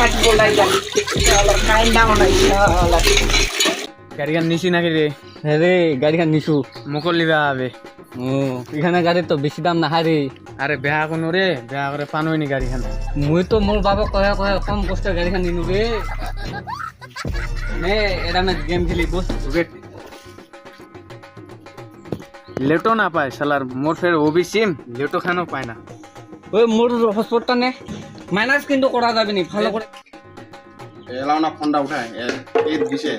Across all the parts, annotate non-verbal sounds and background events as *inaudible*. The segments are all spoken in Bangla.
নাকি বলাই জানি কাইন দাম নাই। গাড়িখান নিছি নাকি রে? হ্যাঁ রে গাড়িখান নিছু। মুকল লিবা হবে। ও এখানে গাড়ির তো বেশি দাম রে। আরে বেহা কোনো রে বেহা করে পানোই নি গাড়িখান। মুই তো মোর বাবা কহে কহে কম কষ্ট গাড়িখান নিনু রে। নে এটা আমি গেম খেলি বস লেটো না পায় শালার মোর ফের ওবি সিম লেটো খানো পায় না। ওই মোর হসপিটালটা নে। মাইনাস কিন্তু করা যাবে নি ভালো করে। এলাও না ফোনটা উঠায় এর দিছে।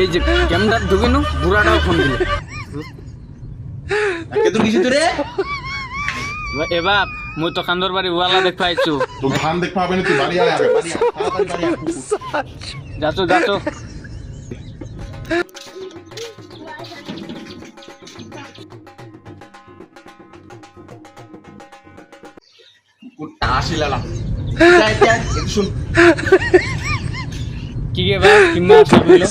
এই যে ক্যামেরা ঢুকিনু বুড়াটাও ফোন দিল। কেতু তুই রে এবার মুই তো কান্দর বাড়ি ওয়ালা দেখ পাইছু তো ধান দেখ পাবে না তুই বাড়ি আয় আগে বাড়ি আয়, তাড়াতাড়ি বাড়ি শুন। কি গে বা কিম্মা সব হইল?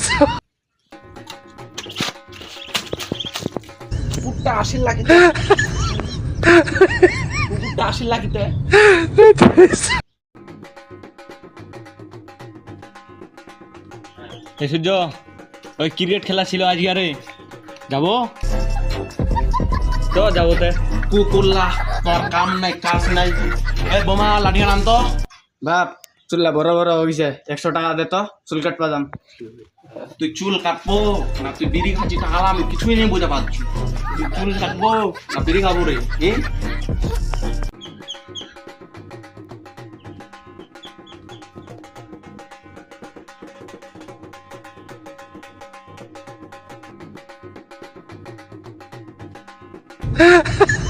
আসিল লাগিতে। কুকুরটা আসিল লাগিতে। এই সূর্য ওই ক্রিকেট খেলা ছিল আজকে আরে। যাব? তো যাব তে। কুকুরলা তোর কাম নাই কাজ নাই। এ বোমা লাঠি আনাম তো। বাপ চুল্লা বড় বড় হয়েছে একশো টাকা দে তো চুল কাটপা যাম। তুই চুল কাটবো না তুই বিড়ি খাচ্ছি টাকা আমি কিছুই নেই বুঝতে পারছি তুই চুল কাটবো না বিড়ি খাব রে হুম? *laughs*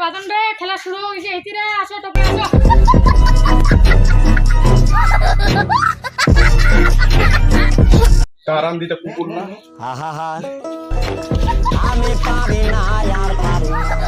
বাদন রে খেলা শুরু হয়েছে এটি রে আসো টপে আসো। কারান দিতে কুকুর না? আমি পারি না আর পারি না।